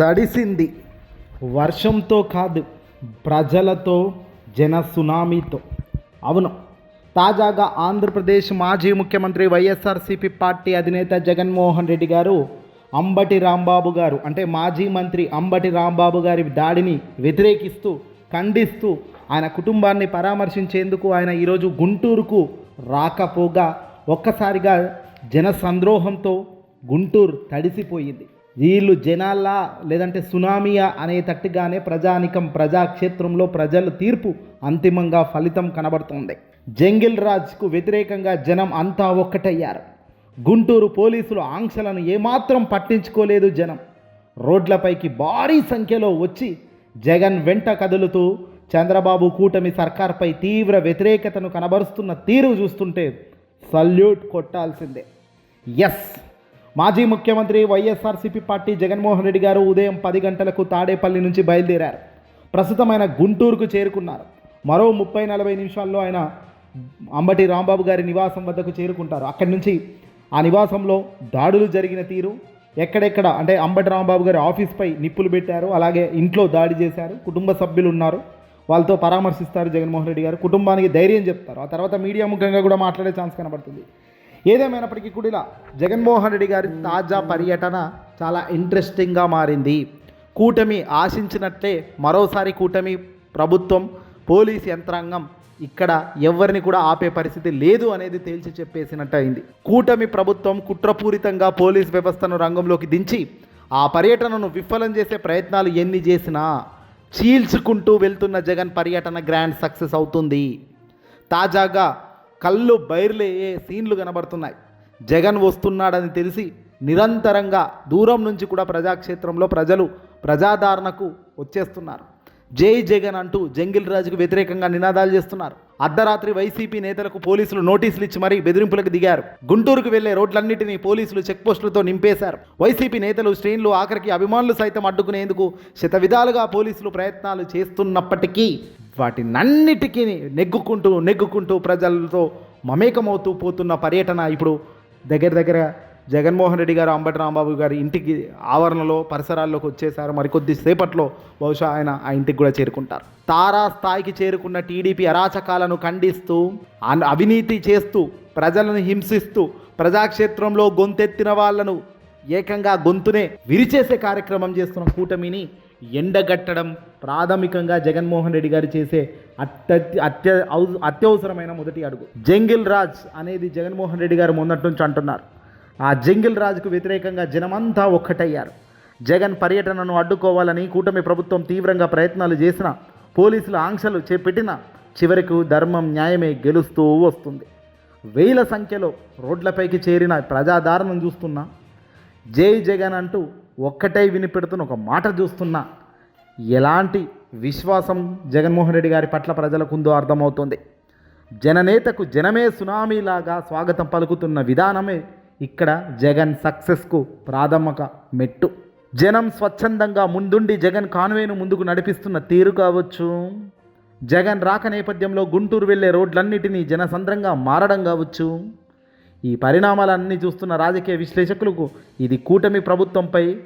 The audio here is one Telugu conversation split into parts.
తడిసింది. వర్షంతో కాదు ప్రజలతో జన సునామీతో. అవును తాజాగా ఆంధ్రప్రదేశ్ మాజీ ముఖ్యమంత్రి వైఎస్ఆర్సీపీ పార్టీ అధినేత జగన్మోహన్ రెడ్డి గారు అంబటి రాంబాబు గారు అంటే మాజీ మంత్రి అంబటి రాంబాబు గారి దాడిని వ్యతిరేకిస్తూ ఖండిస్తూ ఆయన కుటుంబాన్ని పరామర్శించేందుకు ఆయన ఈరోజు గుంటూరుకు రాకపోగా ఒక్కసారిగా జన సంద్రోహంతో గుంటూరు తడిసిపోయింది. వీళ్ళు జనాల్లా లేదంటే సునామియా అనేటట్టుగానే ప్రజానికం ప్రజాక్షేత్రంలో ప్రజల తీర్పు అంతిమంగా ఫలితం కనబడుతోంది. జంగిల్ రాజ్కు వ్యతిరేకంగా జనం అంతా ఒక్కటయ్యారు. గుంటూరు పోలీసులు ఆంక్షలను ఏమాత్రం పట్టించుకోలేదు జనం. రోడ్లపైకి భారీ సంఖ్యలో వచ్చి జగన్ వెంట కదులుతూ చంద్రబాబు కూటమి సర్కార్పై తీవ్ర వ్యతిరేకతను కనబరుస్తున్న తీరు చూస్తుంటే సల్యూట్ కొట్టాల్సిందే. ఎస్! మాజీ ముఖ్యమంత్రి వైఎస్ఆర్సీపీ పార్టీ జగన్మోహన్ రెడ్డి గారు ఉదయం పది గంటలకు తాడేపల్లి నుంచి బయలుదేరారు. ప్రస్తుతం ఆయన గుంటూరుకు చేరుకున్నారు. మరో ముప్పై నలభై నిమిషాల్లో ఆయన అంబటి రాంబాబు గారి నివాసం వద్దకు చేరుకుంటారు. అక్కడి నుంచి ఆ నివాసంలో దాడులు జరిగిన తీరు ఎక్కడెక్కడ అంటే అంబటి రాంబాబు గారి ఆఫీస్పై నిప్పులు పెట్టారు. అలాగే ఇంట్లో దాడి చేశారు. కుటుంబ సభ్యులు ఉన్నారు. వాళ్ళతో పరామర్శిస్తారు జగన్మోహన్ రెడ్డి గారు. కుటుంబానికి ధైర్యం చెప్తారు. ఆ తర్వాత మీడియా ముఖంగా కూడా మాట్లాడే ఛాన్స్ కనబడుతుంది. ఏదేమైనప్పటికీ కూడా జగన్మోహన్ రెడ్డి గారి తాజా పర్యటన చాలా ఇంట్రెస్టింగ్గా మారింది. కూటమి ఆశించినట్లే మరోసారి కూటమి ప్రభుత్వం పోలీస్ యంత్రాంగం ఇక్కడ ఎవరిని కూడా ఆపే పరిస్థితి లేదు అనేది తేల్చి చెప్పేసినట్టు అయింది. కూటమి ప్రభుత్వం కుట్రపూరితంగా పోలీస్ వ్యవస్థను రంగంలోకి దించి ఆ పర్యటనను విఫలం చేసే ప్రయత్నాలు ఎన్ని చేసినా చీల్చుకుంటూ వెళ్తున్న జగన్ పర్యటన గ్రాండ్ సక్సెస్ అవుతుంది. తాజాగా కళ్ళు బైర్లేయే సీన్లు కనబడుతున్నాయి. జగన్ వస్తున్నాడని తెలిసి నిరంతరంగా దూరం నుంచి కూడా ప్రజాక్షేత్రంలో ప్రజలు ప్రజాదరణకు వచ్చేస్తున్నారు. జై జగన్ అంటూ జంగిల్ రాజుకు వ్యతిరేకంగా నినాదాలు చేస్తున్నారు. అర్ధరాత్రి వైసీపీ నేతలకు పోలీసులు నోటీసులు ఇచ్చి మరీ బెదిరింపులకు దిగారు. గుంటూరుకు వెళ్ళే రోడ్లన్నింటినీ పోలీసులు చెక్పోస్టులతో నింపేశారు. వైసీపీ నేతలు శ్రేణులు ఆఖరికి అభిమానులు సైతం అడ్డుకునేందుకు శత విధాలుగా పోలీసులు ప్రయత్నాలు చేస్తున్నప్పటికీ వాటినన్నిటికీ నెగ్గుకుంటూ నెగ్గుకుంటూ ప్రజలతో మమేకమవుతూ పోతున్న పర్యటన ఇప్పుడు దగ్గర దగ్గర జగన్మోహన్ రెడ్డి గారు అంబటి రాంబాబు గారి ఇంటికి ఆవరణలో పరిసరాల్లోకి వచ్చేసారు మరికొద్ది సేపట్లో బహుశా ఆయన ఆ ఇంటికి కూడా చేరుకుంటారు. తారా స్థాయికి చేరుకున్న టీడీపీ అరాచకాలను ఖండిస్తూ అన్- అవినీతి చేస్తూ ప్రజలను హింసిస్తూ ప్రజాక్షేత్రంలో గొంతెత్తిన వాళ్ళను ఏకంగా గొంతునే విరిచేసే కార్యక్రమం చేస్తున్న కూటమిని ఎండగట్టడం ప్రాథమికంగా జగన్మోహన్ రెడ్డి గారు చేసే అత్య అత్య అత్యవసరమైన మొదటి అడుగు. జంగిల్ రాజ్ అనేది జగన్మోహన్ రెడ్డి గారు మొన్నటి నుంచి అంటున్నారు. ఆ జంగిల్ రాజ్కు వ్యతిరేకంగా జనమంతా ఒక్కటయ్యారు. జగన్ పర్యటనను అడ్డుకోవాలని కూటమి ప్రభుత్వం తీవ్రంగా ప్రయత్నాలు చేసిన పోలీసుల ఆంక్షలు చేపెట్టిన చివరకు ధర్మం న్యాయమే గెలుస్తూ వస్తుంది. వేల సంఖ్యలో రోడ్లపైకి చేరిన ప్రజాదారణను చూస్తున్నా జై జగన్ అంటూ ఒక్కటే వినిపెడుతున్న ఒక మాట చూస్తున్నా. ఎలాంటి విశ్వాసం జగన్మోహన్ రెడ్డి గారి పట్ల ప్రజలకు ఉందో అర్థమవుతుంది. జననేతకు జనమే సునామీలాగా స్వాగతం పలుకుతున్న విధానమే ఇక్కడ జగన్ సక్సెస్కు ప్రాథమిక మెట్టు. జనం స్వచ్ఛందంగా ముందుండి జగన్ కాన్వేను ముందుకు నడిపిస్తున్న తీరు కావచ్చు. జగన్ రాక నేపథ్యంలో గుంటూరు వెళ్ళే రోడ్లన్నిటినీ జనసంద్రంగా మారడం కావచ్చు. ఈ పరిణామాలన్నీ చూస్తున్న రాజకీయ విశ్లేషకులకు ఇది కూటమి ప్రభుత్వంపై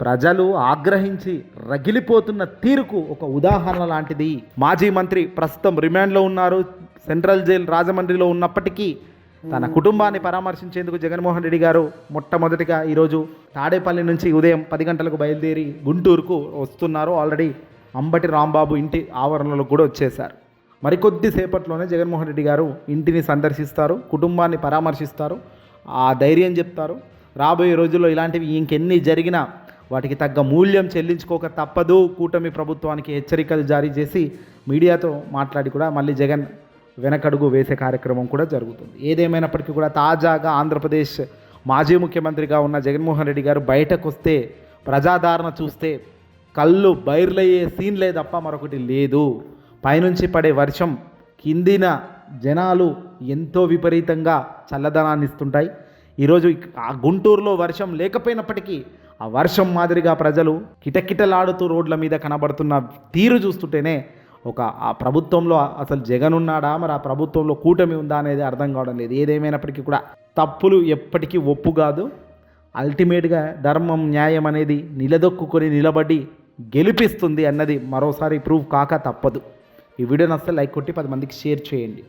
ప్రజలు ఆగ్రహించి రగిలిపోతున్న తీరుకు ఒక ఉదాహరణ లాంటిది. మాజీ మంత్రి ప్రస్తుతం రిమాండ్లో ఉన్నారు. సెంట్రల్ జైలు రాజమండ్రిలో ఉన్నప్పటికీ తన కుటుంబాన్ని పరామర్శించేందుకు జగన్మోహన్ రెడ్డి గారు మొట్టమొదటిగా ఈరోజు తాడేపల్లి నుంచి ఉదయం పది గంటలకు బయలుదేరి గుంటూరుకు వస్తున్నారు. ఆల్రెడీ అంబటి రాంబాబు ఇంటి ఆవరణలో కూడా వచ్చేశారు. మరికొద్ది సేపట్లోనే జగన్మోహన్ రెడ్డి గారు ఇంటిని సందర్శిస్తారు కుటుంబాన్ని పరామర్శిస్తారు ఆ ధైర్యం చెప్తారు. రాబోయే రోజుల్లో ఇలాంటివి ఇంకెన్ని జరిగినా వాటికి తగ్గ మూల్యం చెల్లించుకోక తప్పదు. కూటమి ప్రభుత్వానికి హెచ్చరికలు జారీ చేసి మీడియాతో మాట్లాడి కూడా మళ్ళీ జగన్ వెనకడుగు వేసే కార్యక్రమం కూడా జరుగుతుంది. ఏదేమైనప్పటికీ కూడా తాజాగా ఆంధ్రప్రదేశ్ మాజీ ముఖ్యమంత్రిగా ఉన్న జగన్మోహన్ రెడ్డి గారు బయటకు వస్తే ప్రజాదరణ చూస్తే కళ్ళు బైర్లయ్యే సీన్లే తప్ప మరొకటి లేదు. పైనుంచి పడే వర్షం కిందిన జనాలు ఎంతో విపరీతంగా చల్లదనాన్ని ఇస్తుంటాయి. ఈరోజు ఆ గుంటూరులో వర్షం లేకపోయినప్పటికీ ఆ వర్షం మాదిరిగా ప్రజలు కిటకిటలాడుతూ రోడ్ల మీద కనబడుతున్న తీరు చూస్తుంటేనే ఒక ఆ ప్రభుత్వంలో అసలు జగన్ ఉన్నాడా మరి ఆ ప్రభుత్వంలో కూటమి ఉందా అనేది అర్థం కావడం లేదు. ఏదేమైనప్పటికీ కూడా తప్పులు ఎప్పటికీ ఒప్పు కాదు. అల్టిమేట్గా ధర్మం న్యాయం అనేది నిలదొక్కుని నిలబడి గెలిపిస్తుంది అన్నది మరోసారి ప్రూవ్ కాక తప్పదు. ఈ వీడియో నచ్చితే లైక్ కొట్టి పది మందికి షేర్ చేయండి.